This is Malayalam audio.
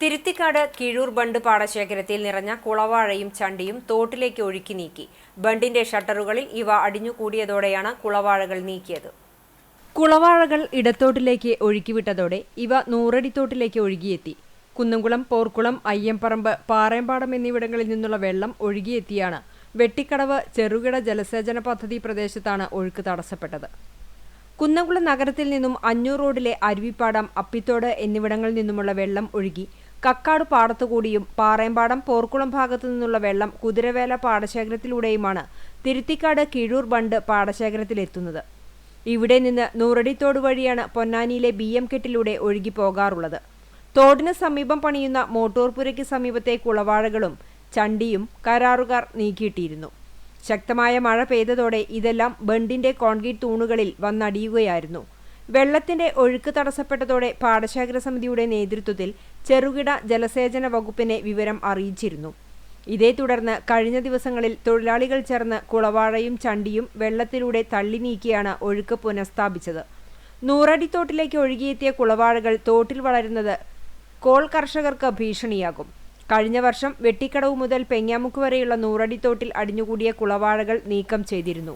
തിരുത്തിക്കാട് കിഴൂർ ബണ്ട് പാടശേഖരത്തിൽ നിറഞ്ഞ കുളവാഴയും ചണ്ടിയും തോട്ടിലേക്ക് ഒഴുക്കി നീക്കി. ബണ്ടിന്റെ ഷട്ടറുകളിൽ ഇവ അടിഞ്ഞുകൂടിയതോടെയാണ് കുളവാഴകൾ നീക്കിയത്. കുളവാഴകൾ ഇടത്തോട്ടിലേക്ക് ഒഴുക്കിവിട്ടതോടെ ഇവ നൂറടിത്തോട്ടിലേക്ക് ഒഴുകിയെത്തി. കുന്നംകുളം പോർക്കുളം അയ്യമ്പറമ്പ് പാറയമ്പാടം എന്നിവിടങ്ങളിൽ നിന്നുള്ള വെള്ളം ഒഴുകിയെത്തിയാണ്. വെട്ടിക്കടവ് ചെറുകിട ജലസേചന പദ്ധതി പ്രദേശത്താണ് ഒഴുക്ക് തടസ്സപ്പെട്ടത്. കുന്നംകുളം നഗരത്തിൽ നിന്നും അഞ്ഞൂർ റോഡിലെ അരുവിപ്പാടം അപ്പിത്തോട് എന്നിവിടങ്ങളിൽ നിന്നുമുള്ള വെള്ളം ഒഴുകി കക്കാട് പാടത്തുകൂടിയും പാറയമ്പാടം പോർക്കുളം ഭാഗത്തു നിന്നുള്ള വെള്ളം കുതിരവേല പാടശേഖരത്തിലൂടെയുമാണ് തിരുത്തിക്കാട് കിഴൂർ ബണ്ട് പാടശേഖരത്തിലെത്തുന്നത്. ഇവിടെ നിന്ന് നൂറടിത്തോട് വഴിയാണ് പൊന്നാനിയിലെ ബി എം കെട്ടിലൂടെ ഒഴുകിപ്പോകാറുള്ളത്. തോടിന് സമീപം പണിയുന്ന മോട്ടോർപുരയ്ക്ക് സമീപത്തെ കുളവാഴകളും ചണ്ടിയും കരാറുകാർ നീക്കിയിട്ടിരുന്നു. ശക്തമായ മഴ പെയ്തതോടെ ഇതെല്ലാം ബണ്ടിന്റെ കോൺക്രീറ്റ് തൂണുകളിൽ വന്നടിയുകയായിരുന്നു. വെള്ളത്തിന്റെ ഒഴുക്ക് തടസ്സപ്പെട്ടതോടെ പാടശേഖര സമിതിയുടെ നേതൃത്വത്തിൽ ചെറുകിട ജലസേചന വകുപ്പിനെ വിവരം അറിയിച്ചിരുന്നു. ഇതേ തുടർന്ന് കഴിഞ്ഞ ദിവസങ്ങളിൽ തൊഴിലാളികൾ ചേർന്ന് കുളവാഴയും ചണ്ടിയും വെള്ളത്തിലൂടെ തള്ളി നീക്കിയാണ് ഒഴുക്ക് പുനഃസ്ഥാപിച്ചത്. നൂറടിത്തോട്ടിലേക്ക് ഒഴുകിയെത്തിയ കുളവാഴകൾ തോട്ടിൽ വളരുന്നത് കോൾ കർഷകർക്ക് ഭീഷണിയാകും. കഴിഞ്ഞ വർഷം വെട്ടിക്കടവ് മുതൽ പെങ്ങാമുക്ക് വരെയുള്ള നൂറടിത്തോട്ടിൽ അടിഞ്ഞുകൂടിയ കുളവാഴകൾ നീക്കം ചെയ്തിരുന്നു.